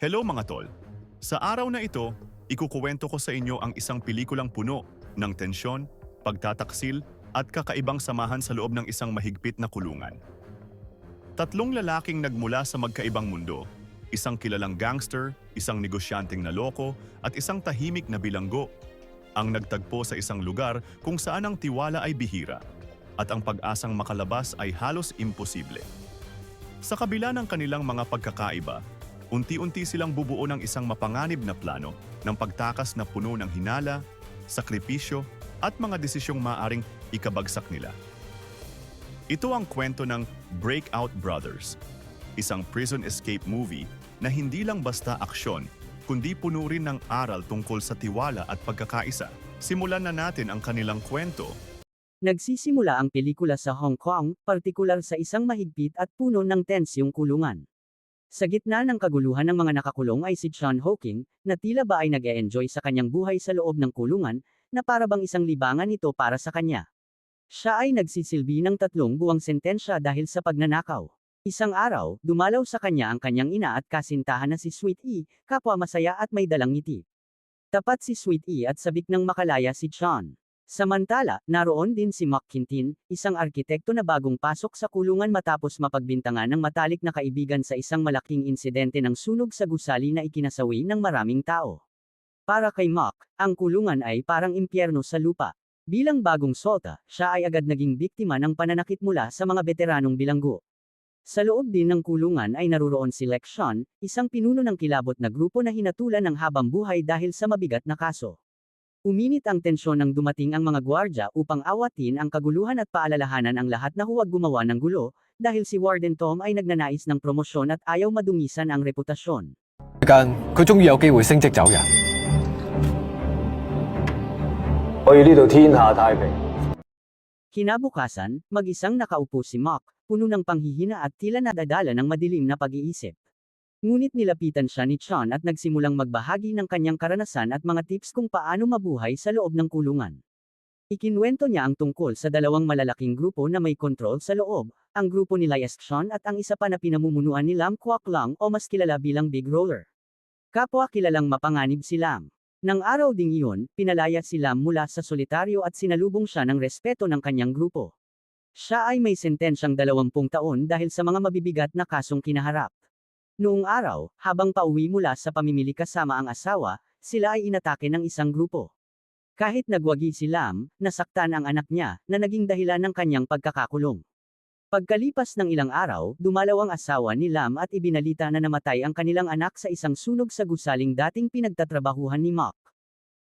Hello mga tol! Sa araw na ito, ikukuwento ko sa inyo ang isang pelikulang puno ng tensyon, pagtataksil at kakaibang samahan sa loob ng isang mahigpit na kulungan. Tatlong lalaking nagmula sa magkaibang mundo, isang kilalang gangster, isang negosyanteng naloko at isang tahimik na bilanggo ang nagtagpo sa isang lugar kung saan ang tiwala ay bihira at ang pag-asang makalabas ay halos imposible. Sa kabila ng kanilang mga pagkakaiba, unti-unti silang bubuo ng isang mapanganib na plano ng pagtakas na puno ng hinala, sakripisyo at mga desisyong maaring ikabagsak nila. Ito ang kwento ng Breakout Brothers, isang prison escape movie na hindi lang basta aksyon, kundi puno rin ng aral tungkol sa tiwala at pagkakaisa. Simulan na natin ang kanilang kwento. Nagsisimula ang pelikula sa Hong Kong, partikular sa isang mahigpit at puno ng tensyong kulungan. Sa gitna ng kaguluhan ng mga nakakulong ay si Sean Hawking, na tila ba ay nag-e-enjoy sa kanyang buhay sa loob ng kulungan, na para bang isang libangan ito para sa kanya. Siya ay nagsisilbi ng tatlong buwang sentensya dahil sa pagnanakaw. Isang araw, dumalaw sa kanya ang kanyang ina at kasintahan na si Sweet E, kapwa masaya at may dalang ngiti. Tapat si Sweet E at sabik ng makalaya si Sean. Samantala, naroon din si Mac Quintin, isang arkitekto na bagong pasok sa kulungan matapos mapagbintangan ng matalik na kaibigan sa isang malaking insidente ng sunog sa gusali na ikinasawi ng maraming tao. Para kay Mac, ang kulungan ay parang impyerno sa lupa. Bilang bagong sota, siya ay agad naging biktima ng pananakit mula sa mga veteranong bilanggo. Sa loob din ng kulungan ay naruroon si Lex Sean, isang pinuno ng kilabot na grupo na hinatulan ng habang buhay dahil sa mabigat na kaso. Uminit ang tensyon nang dumating ang mga gwardya upang awatin ang kaguluhan at paalalahanan ang lahat na huwag gumawa ng gulo, dahil si Warden Tom ay nagnanais ng promosyon at ayaw madungisan ang reputasyon. 间，佢终于有机会升职走人。我要呢度天下太平。 Kinabukasan, mag-isang nakaupo si Mock, puno ng panghihina at tila nadadala ng madilim na pag-iisip. Ngunit nilapitan siya ni Sean at nagsimulang magbahagi ng kanyang karanasan at mga tips kung paano mabuhay sa loob ng kulungan. Ikinwento niya ang tungkol sa dalawang malalaking grupo na may kontrol sa loob, ang grupo ni Lies Sean at ang isa pa na pinamumunuan ni Lam Kwak Lang o mas kilala bilang Big Roller. Kapwa kilalang mapanganib si Lam. Nang araw ding iyon, pinalaya si Lam mula sa solitaryo at sinalubong siya ng respeto ng kanyang grupo. Siya ay may sentensyang 20 taon dahil sa mga mabibigat na kasong kinaharap. Noong araw, habang pauwi mula sa pamimili kasama ang asawa, sila ay inatake ng isang grupo. Kahit nagwagi si Lam, nasaktan ang anak niya, na naging dahilan ng kanyang pagkakakulong. Pagkalipas ng ilang araw, dumalaw ang asawa ni Lam at ibinalita na namatay ang kanilang anak sa isang sunog sa gusaling dating pinagtatrabahuhan ni Mock.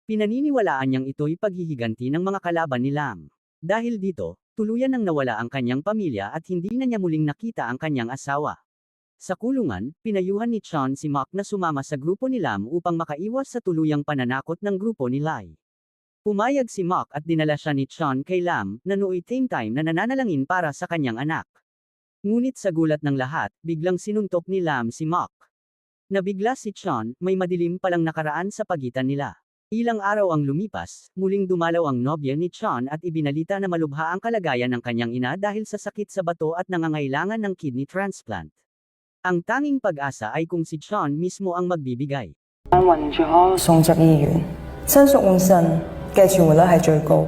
Pinaniniwalaan niyang ito'y paghihiganti ng mga kalaban ni Lam. Dahil dito, tuluyan nang nawala ang kanyang pamilya at hindi na niya muling nakita ang kanyang asawa. Sa kulungan, pinayuhan ni Sean si Mock na sumama sa grupo ni Lam upang makaiwas sa tuluyang pananakot ng grupo ni Lai. Pumayag si Mock at dinala siya ni Sean kay Lam, na nooy same time na nananalangin para sa kanyang anak. Ngunit sa gulat ng lahat, biglang sinuntok ni Lam si Mock. Nabigla si Sean, may madilim palang nakaraan sa pagitan nila. Ilang araw ang lumipas, muling dumalaw ang nobya ni Sean at ibinalita na malubha ang kalagayan ng kanyang ina dahil sa sakit sa bato at nangangailangan ng kidney transplant. Ang tanging pag-asa ay kung si Sean mismo ang magbibigay. 晕咗，送入医院，亲属换肾嘅存活率系最高。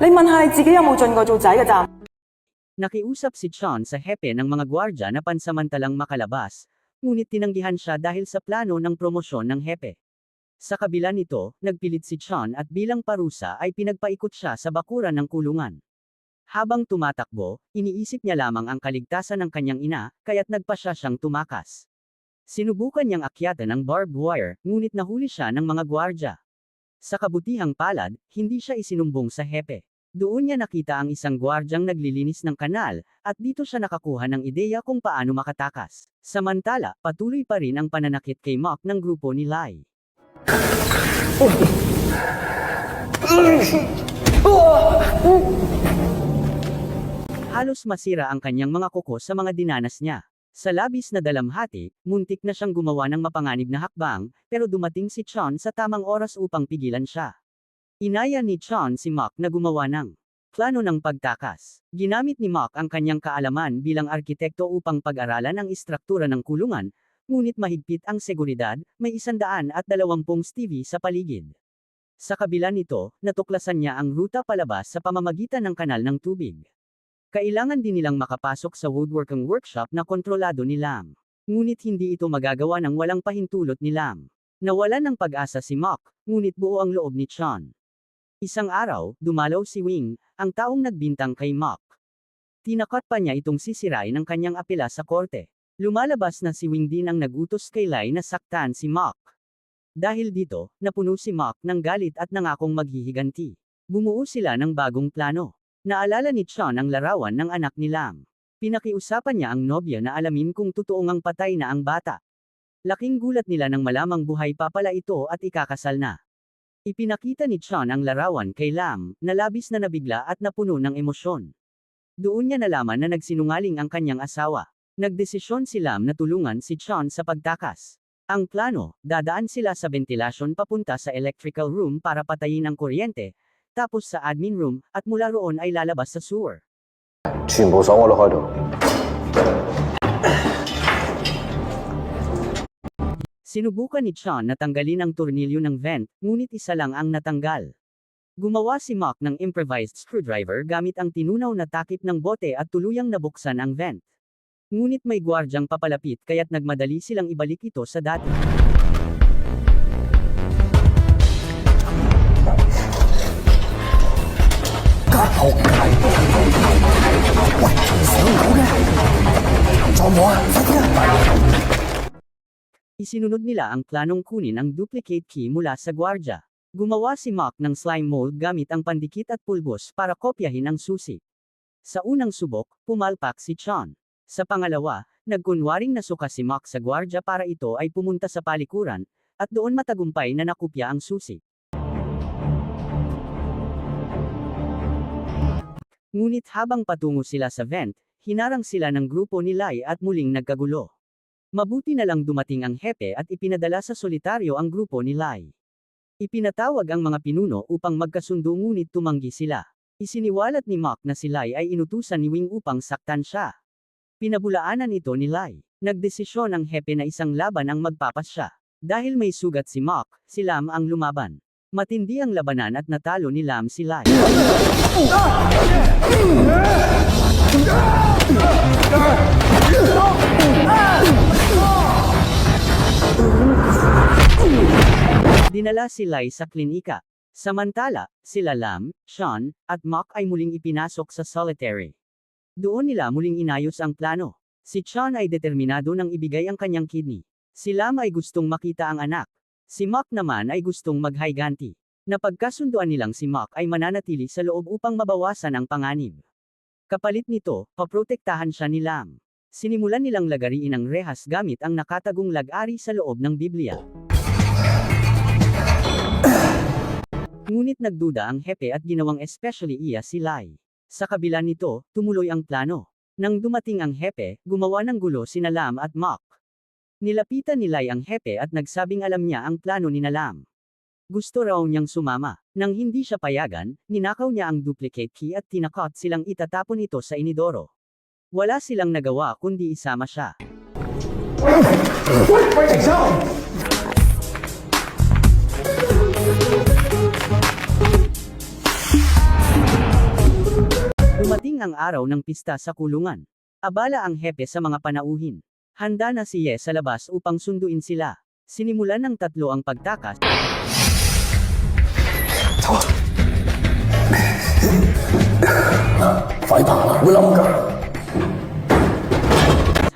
你问下你自己有冇尽过做仔嘅咋？ Nakiusap si Sean sa hepe ng mga gwardya na pansamantalang makalabas, ngunit tinanggihan siya dahil sa plano ng promosyon ng hepe. Sa kabila nito, nagpilit si Sean at bilang parusa ay pinagpaikot siya sa bakuran ng kulungan. Habang tumatakbo, iniisip niya lamang ang kaligtasan ng kanyang ina, kaya't nagpa siya siyang tumakas. Sinubukan niyang akyatan ng barbed wire, ngunit nahuli siya ng mga gwardya. Sa kabutihang palad, hindi siya isinumbong sa hepe. Doon niya nakita ang isang gwardyang naglilinis ng kanal, at dito siya nakakuha ng ideya kung paano makatakas. Samantala, patuloy pa rin ang pananakit kay Mock ng grupo ni Lai. Halos masira ang kanyang mga kuko sa mga dinanas niya. Sa labis na dalamhati, muntik na siyang gumawa ng mapanganib na hakbang, pero dumating si Chon sa tamang oras upang pigilan siya. Inaya ni Chon si Mock na gumawa ng plano ng pagtakas. Ginamit ni Mock ang kanyang kaalaman bilang arkitekto upang pag-aralan ang istruktura ng kulungan, ngunit mahigpit ang seguridad, may isandaan at dalawampung TV sa paligid. Sa kabila nito, natuklasan niya ang ruta palabas sa pamamagitan ng kanal ng tubig. Kailangan din nilang makapasok sa woodworking workshop na kontrolado ni Lam. Ngunit hindi ito magagawa ng walang pahintulot ni Lam. Nawalan ng pag-asa si Mock, ngunit buo ang loob ni Chan. Isang araw, dumalaw si Wing, ang taong nagbintang kay Mock. Tinakot pa niya itong sisirain ng kanyang apela sa korte. Lumalabas na si Wing din ang nagutos kay Lai na saktan si Mock. Dahil dito, napuno si Mock ng galit at nangakong maghihiganti. Bumuo sila ng bagong plano. Naalala ni Chan ang larawan ng anak ni Lam. Pinakiusapan niya ang nobya na alamin kung totoong ang patay na ang bata. Laking gulat nila nang malamang buhay pa pala ito at ikakasal na. Ipinakita ni Chan ang larawan kay Lam, na labis na nabigla at napuno ng emosyon. Doon niya nalaman na nagsinungaling ang kanyang asawa. Nagdesisyon si Lam na tulungan si Chan sa pagtakas. Ang plano, dadaan sila sa ventilasyon papunta sa electrical room para patayin ang kuryente, tapos sa admin room, at mula roon ay lalabas sa sewer. 全部锁我落海度。 Sinubukan ni Chan na tanggalin ang tornilyo ng vent, ngunit isa lang ang natanggal. Gumawa si Mock ng improvised screwdriver gamit ang tinunaw na takip ng bote at tuluyang nabuksan ang vent. Ngunit may gwardyang papalapit kaya't nagmadali silang ibalik ito sa dati. Isinunod nila ang planong kunin ang duplicate key mula sa gwardya. Gumawa si Mock ng slime mold gamit ang pandikit at pulbos para kopyahin ang susi. Sa unang subok, pumalpak si Chan. Sa pangalawa, nagkunwaring nasuka si Mock sa gwardya para ito ay pumunta sa palikuran, at doon matagumpay na nakupya ang susi. Ngunit habang patungo sila sa vent, hinarang sila ng grupo ni Lai at muling nagkagulo. Mabuti na lang dumating ang hepe at ipinadala sa solitaryo ang grupo ni Lai. Ipinatawag ang mga pinuno upang magkasundo ngunit tumanggi sila. Isiniwalat ni Mock na si Lai ay inutusan ni Wing upang saktan siya. Pinabulaanan ito ni Lai. Nagdesisyon ang hepe na isang laban ang magpapas siya. Dahil may sugat si Mock, si Lam ang lumaban. Matindi ang labanan at natalo ni Lam si Lai. Dinala si Lai sa klinika. Samantala, sila Lam, Sean, at Mock ay muling ipinasok sa solitary. Doon nila muling inayos ang plano. Si Sean ay determinado nang ibigay ang kanyang kidney. Si Lam ay gustong makita ang anak. Si Mock naman ay gustong maghayganti. Napagkasunduan nilang si Mock ay mananatili sa loob upang mabawasan ang panganib. Kapalit nito, paprotektahan siya ni Lam. Sinimulan nilang lagariin ang rehas gamit ang nakatagong lag-ari sa loob ng Biblia. Ngunit nagduda ang hepe at ginawang especially iya si Lai. Sa kabila nito, tumuloy ang plano. Nang dumating ang hepe, gumawa ng gulo si Nalam at Mock. Nilapitan ni Lai ang hepe at nagsabing alam niya ang plano ni Nalam. Gusto raw niyang sumama. Nang hindi siya payagan, ninakaw niya ang duplicate key at tinakot silang itatapon ito sa inidoro. Wala silang nagawa kundi isama siya. Dumating ang araw ng pista sa kulungan. Abala ang hepe sa mga panauhin. Handa na si Ye sa labas upang sunduin sila. Sinimulan ng tatlo ang pagtakas.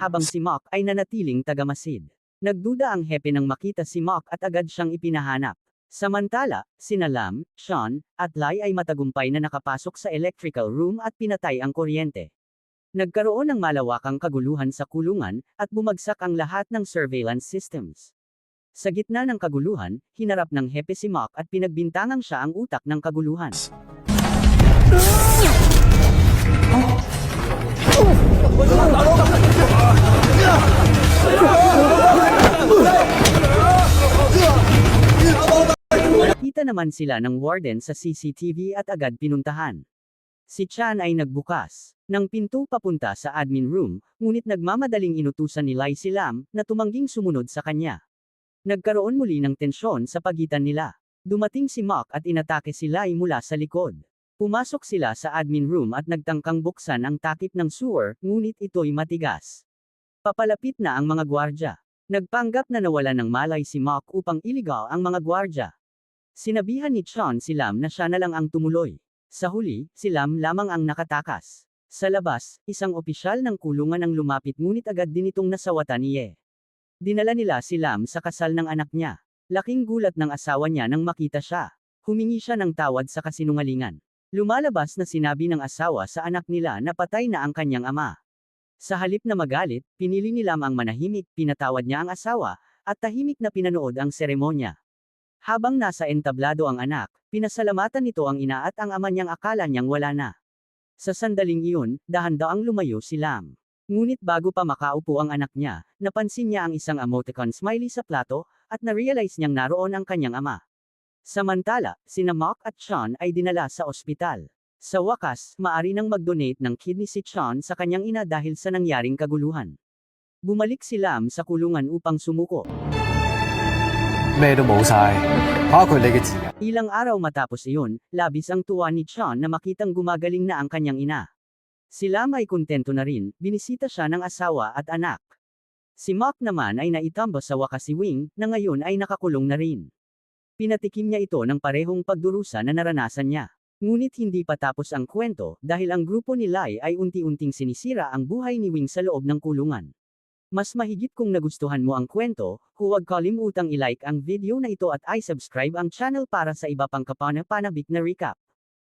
Habang si Mock ay nanatiling tagamasid. Nagduda ang hepe nang makita si Mock at agad siyang ipinahanap. Samantala, sina Lam, Sean, at Lai ay matagumpay na nakapasok sa electrical room at pinatay ang kuryente. Nagkaroon ng malawakang kaguluhan sa kulungan, at bumagsak ang lahat ng surveillance systems. Sa gitna ng kaguluhan, hinarap ng hepe si Mock at pinagbintangang siya ang utak ng kaguluhan. Nakita naman sila ng warden sa CCTV at agad pinuntahan. Si Chan ay nagbukas ng pinto papunta sa admin room, ngunit nagmamadaling inutusan ni Lai si Lam na tumangging sumunod sa kanya. Nagkaroon muli ng tensyon sa pagitan nila. Dumating si Mock at inatake si Lai mula sa likod. Pumasok sila sa admin room at nagtangkang buksan ang takip ng sewer, ngunit ito'y matigas. Papalapit na ang mga gwardya. Nagpanggap na nawalan ng malay si Mock upang iligaw ang mga gwardya. Sinabihan ni Chan si Lam na siya na lang ang tumuloy. Sa huli, si Lam lamang ang nakatakas. Sa labas, isang opisyal ng kulungan ang lumapit ngunit agad din itong nasawatan ni Ye. Dinala nila si Lam sa kasal ng anak niya. Laking gulat ng asawa niya nang makita siya. Humingi siya ng tawad sa kasinungalingan. Lumalabas na sinabi ng asawa sa anak nila na patay na ang kanyang ama. Sa halip na magalit, pinili ni Lam ang manahimik, pinatawad niya ang asawa, at tahimik na pinanood ang seremonya. Habang nasa entablado ang anak, pinasalamatan nito ang ina at ang ama niyang akala niyang wala na. Sa sandaling iyon, dahan-daang lumayo si Lam. Ngunit bago pa makaupo ang anak niya, napansin niya ang isang emoticon smiley sa plato, at narealize niyang naroon ang kanyang ama. Samantala, sina Mark at Sean ay dinala sa ospital. Sa wakas, maari nang mag-donate ng kidney si Sean sa kanyang ina dahil sa nangyaring kaguluhan. Bumalik si Lam sa kulungan upang sumuko. Ilang araw matapos iyon, labis ang tuwa ni Sean na makitang gumagaling na ang kanyang ina. Si Lam ay kontento na rin, binisita siya ng asawa at anak. Si Mock naman ay naitamba sa wakas si Wing, na ngayon ay nakakulong na rin. Pinatikim niya ito ng parehong pagdurusa na naranasan niya. Ngunit hindi pa tapos ang kwento, dahil ang grupo ni Lai ay unti-unting sinisira ang buhay ni Wing sa loob ng kulungan. Mas mahigit kung nagustuhan mo ang kwento, huwag kalimutang i-like ang video na ito at i-subscribe ang channel para sa iba pang kapanapanabik na recap.